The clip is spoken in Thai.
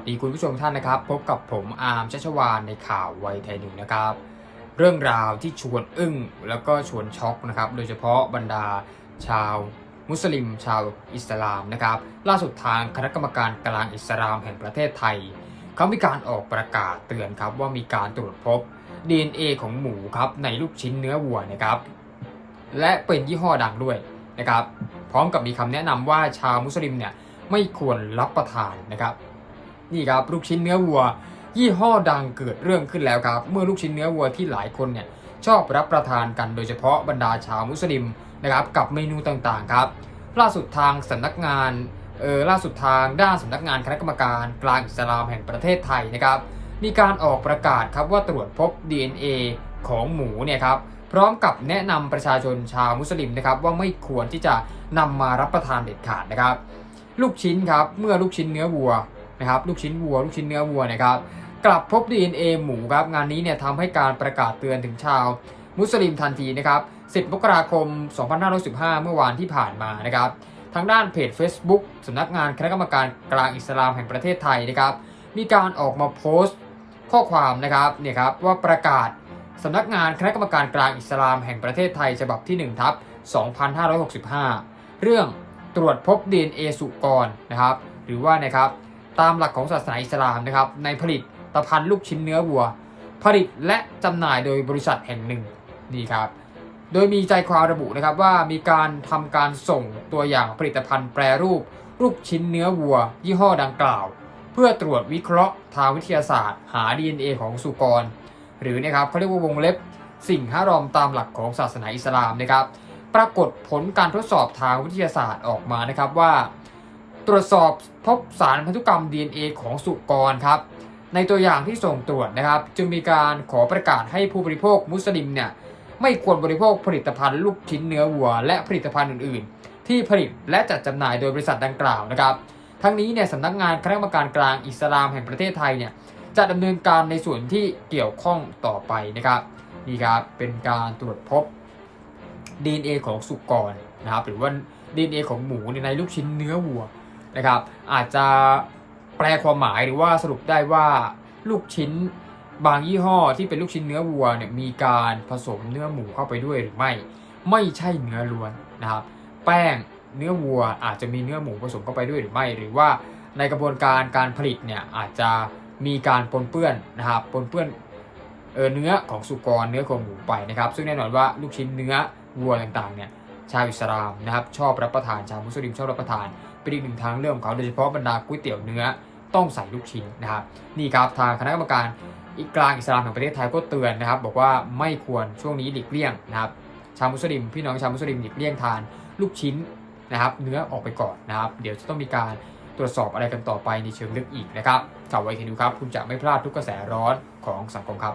สดีคุณผู้ชมท่านนะครับ พบกับผมอาร์มชัชวานในข่าวไวยไทยหนึ่งนะครับ เรื่องราวที่ชวนอึ้งแล้วก็ชวนช็อกนะครับ โดยเฉพาะบรรดาชาวมุสลิม ชาวอิสลามนะครับ ล่าสุดทางคณะกรรมการกลางอิสลามแห่งประเทศไทยเขามีการออกประกาศเตือนครับว่ามีการตรวจพบ DNA ของหมูครับในลูกชิ้นเนื้อวัวนะครับ และเป็นยี่ห้อดังด้วยนะครับ พร้อมกับมีคำแนะนำว่าชาวมุสลิมเนี่ยไม่ควรรับประทานนะครับ นี่ครับลูกชิ้นเนื้อวัว ยี่ห้อดังเกิดเรื่องขึ้นแล้วครับ เมื่อลูกชิ้นเนื้อวัวที่หลายคนเนี่ยชอบรับประทานกันโดยเฉพาะบรรดาชาวมุสลิมนะครับกับเมนูต่างๆครับล่าสุดทางสำนักงานเออล่าสุดทางด้านสำนักงานคณะกรรมการกลางอิสลามแห่งประเทศไทยนะครับมีการออกประกาศครับว่าตรวจพบ DNA ของหมูเนี่ยครับพร้อมกับแนะนำประชาชนชาวมุสลิมนะครับว่าไม่ควรที่จะนำมารับประทานเด็ดขาดนะครับ ลูกชิ้นครับเมื่อลูกชิ้นเนื้อวัว นะครับลูกชิ้นวัว ลูกชิ้นเนื้อวัวนะครับกลับพบ DNA หมูครับงานนี้เนี่ยทำให้การประกาศเตือนถึงชาว มุสลิมทันทีนะครับ10มกราคม 2515 เมื่อวานที่ผ่านมานะครับทางด้านเพจ Facebook สำนักงานคณะกรรมการกลางอิสลามแห่งประเทศไทยนะครับมีการออกมาโพสต์ข้อความนะครับเนี่ยครับว่าประกาศสำนักงานคณะกรรมการกลางอิสลามแห่งประเทศไทยฉบับที่1ทับ2565 เรื่องตรวจพบ DNA สุกรนะครับหรือว่านะครับ ตามหลักของศาสนาอิสลามนะครับในผลิตตภัณฑ์ลูกชิ้นเนื้อวัว ผลิตและจำหน่ายโดยบริษัทแห่งหนึ่งนี่ครับโดยมีใจความระบุนะครับว่ามีการทำการส่งตัวอย่างผลิตภัณฑ์แปรรูปลูกชิ้นเนื้อวัว ยี่ห้อดังกล่าว เพื่อตรวจวิเคราะห์ทางวิทยาศาสตร์ หา DNA ของสุกร หรือนะครับเขาเรียกว่าวงเล็บสิ่งห้ารอมตามหลักของศาสนาอิสลามนะครับ ปรากฏผลการทดสอบทางวิทยาศาสตร์ออกมานะครับว่า ตรวจสอบพบสารพันธุกรรม DNA ของสุกรครับ ในตัวอย่างที่ส่งตรวจนะครับ จึงมีการขอประกาศให้ผู้บริโภคมุสลิมเนี่ยไม่ควรบริโภคผลิตภัณฑ์ลูกชิ้นเนื้อวัว และผลิตภัณฑ์อื่น ๆ ที่ผลิตและจัดจำหน่ายโดยบริษัทดังกล่าวนะครับ ทั้งนี้เนี่ยสำนักงานคณะกรรมการกลางอิสลามแห่งประเทศไทยเนี่ยจะดำเนินการในส่วนที่เกี่ยวข้องต่อไปนะครับนี่ครับเป็นการตรวจพบ DNA ของสุกรนะครับหรือว่า DNA ของหมูในลูกชิ้นเนื้อวัว นะครับ อาจจะแปลความหมายหรือว่าสรุปได้ว่าลูกชิ้นบางยี่ห้อที่เป็นลูกชิ้นเนื้อวัวเนี่ยมีการผสมเนื้อหมูเข้าไปด้วยหรือไม่ ไม่ใช่เนื้อล้วนนะครับ แป้งเนื้อวัวอาจจะมีเนื้อหมูผสมเข้าไปด้วยหรือไม่ หรือว่าในกระบวนการการผลิตเนี่ยอาจจะมีการปนเปื้อนนะครับปนเปื้อนเออเนื้อของสุกรเนื้อของหมูไปนะครับ ซึ่งแน่นอนว่าลูกชิ้นเนื้อวัวต่างๆเนี่ย ชาวอิสลามนะครับชอบรับประทานชาวมุสลิมชอบรับประทานเป็นอีกหนึ่งทางเลือกของเขาโดยเฉพาะบรรดาก๋วยเตี๋ยวเนื้อต้องใส่ลูกชิ้นนะครับนี่ครับทางคณะกรรมการอีกกลางอิสลามแห่งประเทศไทยก็เตือนนะครับ บอกว่าไม่ควรช่วงนี้หลีกเลี่ยงนะครับชาวมุสลิมพี่น้องชาวมุสลิมหลีกเลี่ยงทานลูกชิ้นนะครับเนื้อออกไปก่อนนะครับเดี๋ยวจะต้องมีการตรวจสอบอะไรกันต่อไปในเชิงลึกอีกนะครับข่าวไวเคดูครับ คุณจะไม่พลาดทุกกระแสร้อนของสังคมครับ